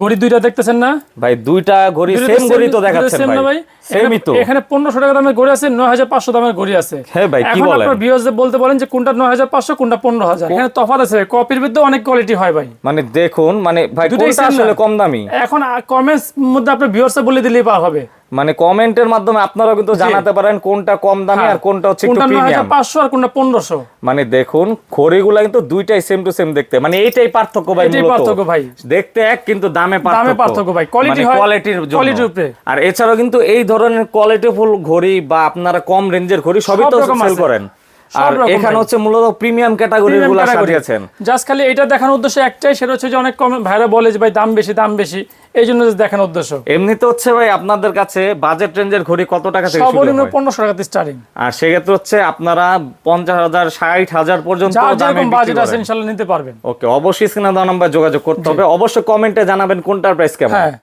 ঘড়ি দুইটা দেখতেছেন না? ভাই দুইটা ঘড়ি সেম ঘড়ি তো দেখাচ্ছেন ভাই। ভাই? সেমই তো। এখানে পনেরোশো টাকা দামের ঘড়ি আছে নয় হাজার পাঁচশো দামের ঘড়ি আছে। হ্যাঁ ভাই, কি বলেন? আপনারা বলতে বলেন যে কোনটা নয় হাজার পাঁচশো কোনটা পনেরো হাজার এখানে তফাৎ আছে কপির মধ্যে অনেক কোয়ালিটি হয় ভাই। মানে দেখুন মানে ভাই কোনটা আসলে কম দামি? এখন কমেন্টস মধ্যে আপনার ভিউয়ার্স বলে দিলেই পাওয়া হবে। মানে কমেন্টের মাধ্যমে আপনারা কিন্তু জানাতে পারেন কোনটা কম দামি আর কোনটা হচ্ছে একটু প্রিমিয়াম হাজার পাঁচশো আর কোনটা পনেরোশো। মানে দেখুন খড়িগুলা কিন্তু দুইটাই সেম টু সেম দেখতে। মানে এইটাই পার্থক্য ভাই এইটাই মূলত। পার্থক্য ভাই। দেখতে এক কিন্তু দামে পার্থক্য। পার্থক্য ভাই। কোয়ালিটি হয়, কোয়ালিটির জন্য। র উপরে। আর এছাড়াও কিন্তু এই ধরনের কোয়ালিটিফুল ঘড়ি বা আপনারা কম রেঞ্জের ঘড়ি সবই তো সেল করেন। আর এখানে হচ্ছে মূলত প্রিমিয়াম ক্যাটাগরিরগুলো সাজিয়েছেন জাস্ট খালি এটা দেখানোর উদ্দেশ্য একটাই সেটা হচ্ছে যে অনেক কম ভাইরা বলে যে ভাই দাম বেশি দাম বেশি। এই জন্য দেখানোর উদ্দেশ্য। এমনিতে হচ্ছে ভাই আপনাদের কাছে বাজেট রেঞ্জের ঘড়ি কত টাকা থেকে শুরু সর্বনিম্ন হয়? পনেরোশো টাকাতে স্টার্টিং আর সেক্ষেত্রে হচ্ছে আপনারা পঞ্চাশ হাজার ষাট হাজার পর্যন্ত যার যেরকম বাজেট আছে করেন। ইনশাল্লাহ নিতে পারবেন। ওকে অবশ্যই স্ক্রিনে দেওয়া নাম্বার যোগাযোগ করতে হবে। অবশ্যই কমেন্টে জানাবেন কোনটার প্রাইস কেমন। হ্যাঁ।